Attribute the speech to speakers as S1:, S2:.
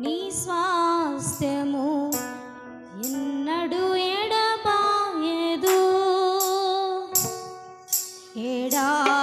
S1: నీ స్వాస్థ్యము ఎన్నడు ఎడబాయదు. ఎడారిలో